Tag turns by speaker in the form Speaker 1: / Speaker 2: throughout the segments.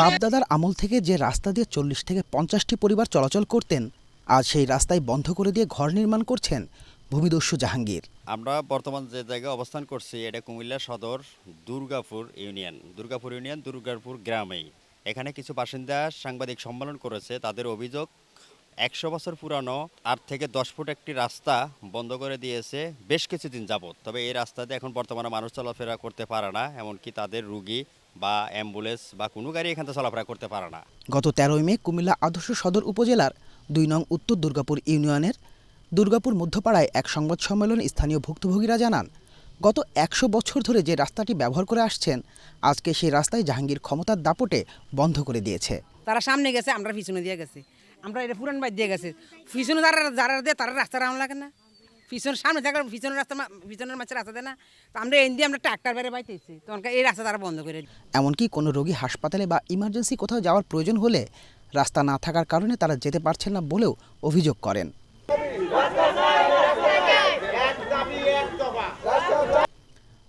Speaker 1: বাপদাদার আমল থেকে যে রাস্তা দিয়ে চল্লিশ থেকে পঞ্চাশটি পরিবার চলাচল করতেন, আজ সেই রাস্তায় বন্ধ করে দিয়ে ঘর নির্মাণ করছেন ভূমিদস্যু জাহাঙ্গীর।
Speaker 2: আমরা বর্তমান যে জায়গায় অবস্থান করছি, এটা কুমিল্লা সদর দুর্গাপুর ইউনিয়ন। দুর্গাপুর ইউনিয়ন দুর্গাপুর গ্রামেই। এখানে কিছু বাসিন্দা সাংবাদিক সম্মেলন করেছে, তাদের অভিযোগ একশো বছর পুরানো আট থেকে দশ ফুট একটি রাস্তা বন্ধ করে দিয়েছে বেশ কিছুদিন যাবৎ। তবে এই রাস্তাতে এখন বর্তমানে মানুষ চলাফেরা করতে পারে না এমনকি তাদের রুগী বা অ্যাম্বুলেন্স বা কোনো গাড়ি এখান থেকে চলাফেরা করতে পারে না।
Speaker 1: গত তেরোই মে কুমিল্লা আদর্শ সদর উপজেলার দুই নং উত্তর দুর্গাপুর ইউনিয়নের দুর্গাপুর মধ্যপাড়ায় এক সংবাদ সম্মেলনে স্থানীয় ভুক্তভোগীরা জানান গত একশো বছর ধরে যে রাস্তাটি ব্যবহার করে আসছেন আজকে সেই রাস্তায় জাহাঙ্গীর ক্ষমতার দাপটে বন্ধ করে দিয়েছে।
Speaker 3: তারা সামনে গেছে আমরা পিছনে দিয়ে গেছি। আমরা এটা পুরান বাইর দিয়ে গেছে। পিছনে যারা যারা দিয়ে তারা রাস্তা রাউন্ড লাগে না। পিছনে সামনে থাকার পিছনের রাস্তা পিছনের মাছের রাস্তা দেয় না। তো আমরা এন দিয়ে আমরা ট্রাক্টর বেড়ে বাইতেছি। তখন এই রাস্তা তারা বন্ধ করে
Speaker 1: এমনকি কোনো রোগী হাসপাতালে বা ইমার্জেন্সি কোথাও যাওয়ার প্রয়োজন হলে রাস্তা না থাকার কারণে তারা যেতে পারছেন না বলেও অভিযোগ করেন।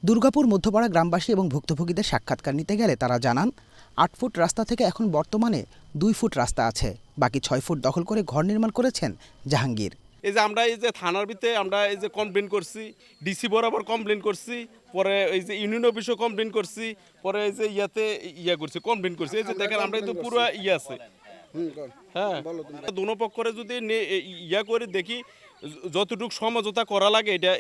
Speaker 1: দুর্গাপুর, মধ্যপাড়া গ্রামবাসী এবং ভুক্তভোগীদের সাক্ষাৎকার নিতে গেলে তারা জানান আট ফুট রাস্তা থেকে এখন বর্তমানে দুই ফুট রাস্তা আছে। বাকি ছয় ফুট দখল করে ঘর নির্মাণ করেছেন জাহাঙ্গীর।
Speaker 4: এই যে আমরা এই যে থানার ভিতরে আমরা এই যে কমপ্লেন করছি ডিসি বরাবর কমপ্লেন করছি, পরে এই যে ইউনিয়ন অফিসও কমপ্লেন করছি, পরে এই যে ইয়াতে ইয়া করছি কমপ্লেন করছি। এই যে দেখেন, আমরা কিন্তু পুরো ইয়ে আছে। হ্যাঁ দোনো পক্ষরে যদি ইয়া করে দেখি যতটুকু সমঝোতা করা লাগে, এটা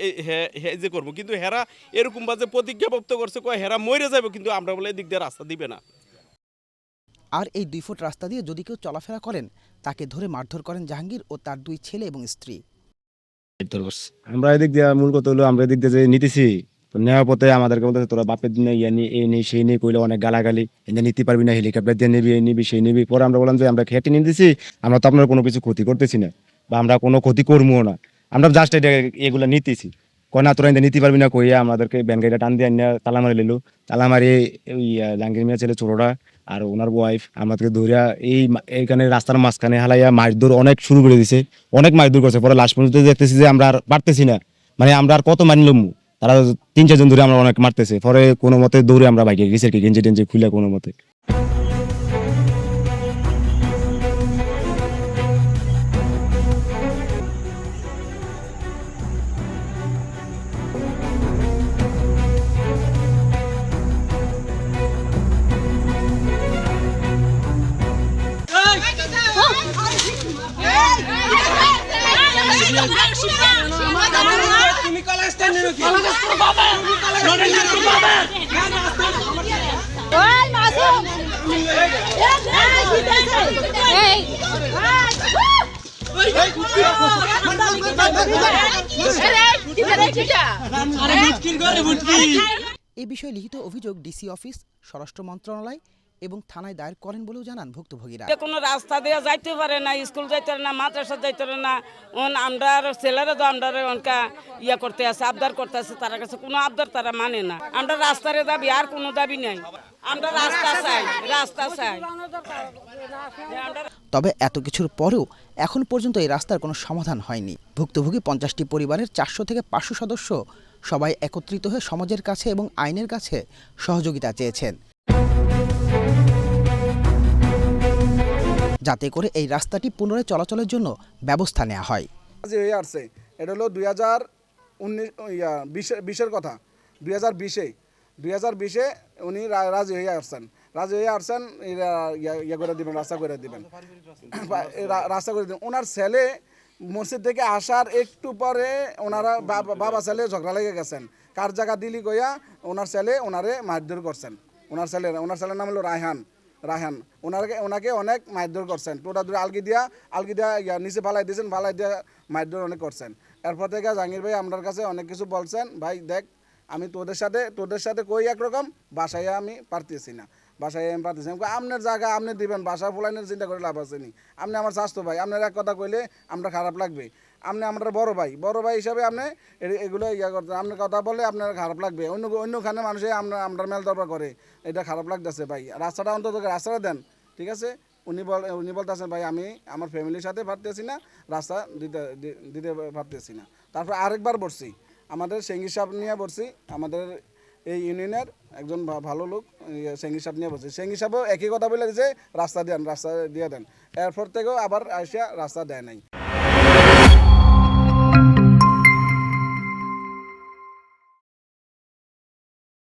Speaker 4: যে করব। কিন্তু হেরা এরকম বাজে প্রতিজ্ঞাপ্ত করছে, কয় হেরা মরে যাবে, কিন্তু আমরা বলে এদিক দিয়ে রাস্তা দিবে না।
Speaker 1: আর এই দুই ফুট রাস্তা দিয়ে যদি কেউ চলাফেরা করেন তাকে ধরে মারধর করেন জাহাঙ্গীর ও তার দুই ছেলে এবং স্ত্রী।
Speaker 5: আমরা এদিক দিয়ে মূল কথা হলো আমরা এদিক দিয়ে যে নিতেছি তো নেওয়ার পথে আমাদেরকে বলতেছে তোরা বাপের দিনে ইয়ে নি এই নেই সেই নেই কইলে অনেক গালাগালি এনে নিতে পারবি না হেলিকপ্টার দিয়ে নিবি এই নিবি সেই নিবি। পরে আমরা বললাম যে আমরা খেটে নিয়ে দিছি আমরা তো আপনার কোনো কিছু ক্ষতি করতেছি না বা আমরা কোনো ক্ষতি করব না। আমরা জাস্ট এটা এগুলো নিতেছি। কয় না তোরা এনে নিতে পারবি না কইয়া আমাদেরকে ব্যান গাড়িটা টান দিয়ে আনিয়া তালা মারি লিলো তালা মারি ওই লাঙ্গির মিয়া ছেলে ছোটরা আর ওনার ওয়াইফ আমাদেরকে ধরিয়া এই এখানে রাস্তার মাঝখানে হালাইয়া মারধর অনেক শুরু করে দিছে। অনেক মারধর করছে। পরে লাস্ট পর্যন্ত দেখতেছি যে আমরা আর পারতেছি না। মানে আমরা আর কত মানি মানিলাম তারা তিন চারজন ধরে আমরা অনেক মারতেছে। পরে কোনো মতে দৌড়ে আমরা বাইকে গেছি আর কি, গেঞ্জি টেঞ্জি খুলে কোনো মতে।
Speaker 1: এ বিষয়ে লিখিত অভিযোগ ডিসি অফিস স্বরাষ্ট্র মন্ত্রণালয় এবং থানায় দায়ের করেন বলেও জানান ভুক্তভোগীরা।
Speaker 6: কোনো রাস্তা দিয়ে যাইতে পারে না স্কুল যাইতে পারে না মাদ্রাসা যাইতে পারে না ওন আমরা ছেলেরা তো আমরা অনকা ইয়া করতে আছে আবদার করতে আছে তার কাছে কোনো আবদার তারা মানে না। আমরা রাস্তারে দাবি আর কোনো দাবি নাই। আমরা রাস্তা চাই রাস্তা চাই।
Speaker 1: তবে এত কিছুর পরেও এখন পর্যন্ত এই রাস্তার কোনো সমাধান হয়নি। ভুক্তভোগী পঞ্চাশটি পরিবারের চারশো থেকে পাঁচশো সদস্য সবাই একত্রিত হয়ে সমাজের কাছে এবং আইনের কাছে সহযোগিতা চেয়েছেন। যাতে করে এই রাস্তাটি পুনরায় চলাচলের জন্য ব্যবস্থা নেওয়া হয়।
Speaker 7: হয়ে আসছে, এটা হলো দুই হাজার উনিশ বিশে, বিশের কথা, দুই হাজার বিশে, দুই হাজার বিশে উনি রাজি হয়ে আসছেন। রাজি হয়ে আসছেন, ইয়া করে দিবেন, রাস্তা করে দিবেন। রাস্তা করে দিবেন। ওনার ছেলে মসজিদ থেকে আসার একটু পরে ওনারা বাবা ছেলে ঝগড়া লেগে গেছেন। কার জায়গা দিলি গইয়া ওনার ছেলে ওনারে মারধর করছেন। ওনার ছেলে, ওনার ছেলের নাম হলো রায়হান রায়হান। ওনাকে ওনাকে অনেক মারধর করছেন। টোটা দূরে আলগি দিয়া আলগি দিয়া ইয়া নিচে ফালাই দিয়েছেন, ফালাই দিয়া মারধর অনেক করছেন। এরপর থেকে জাহাঙ্গীর ভাই আপনার কাছে অনেক কিছু বলছেন, ভাই দেখ, আমি তোদের সাথে তোদের সাথে কই একরকম? বাসায় আমি পারতেছি না। বাসায় আমি আমি আপনার জায়গা আপনি দিবেন, বাসা ফুলাইনের চিন্তা করে লাভ আছে নি। আপনি আমার স্বাস্থ্য ভাই, আপনার এক কথা কইলে আমরা খারাপ লাগবে। আপনি আমরা বড় ভাই বড় ভাই হিসাবে আপনি এগুলো ইয়া করতেন আপনার কথা বলে আপনার খারাপ লাগবে। অন্য, অন্যখানে মানুষে আমরা আমরা মেল দরবার করে। এটা খারাপ লাগতেছে ভাই। রাস্তাটা অন্তত রাস্তাটা দেন, ঠিক আছে? উনি বল, উনি বলতেছেন, ভাই, আমি আমার ফ্যামিলির সাথে পারতেছি না, রাস্তা দিতে দিতে পারতেছি না। তারপর আরেকবার বসছি। আমাদের সেঙ্গি সাহেব নিয়ে বসছি। আমাদের এই ইউনিয়নের একজন ভালো লোক ইয়ে, সেঙ্গি সাহেব নিয়ে বসে। সেঙ্গি সাহেবও একই কথা বলে যে রাস্তা দেন রাস্তা দিয়ে দেন। এরপর থেকেও আবার আসিয়া রাস্তা দেয় নাই।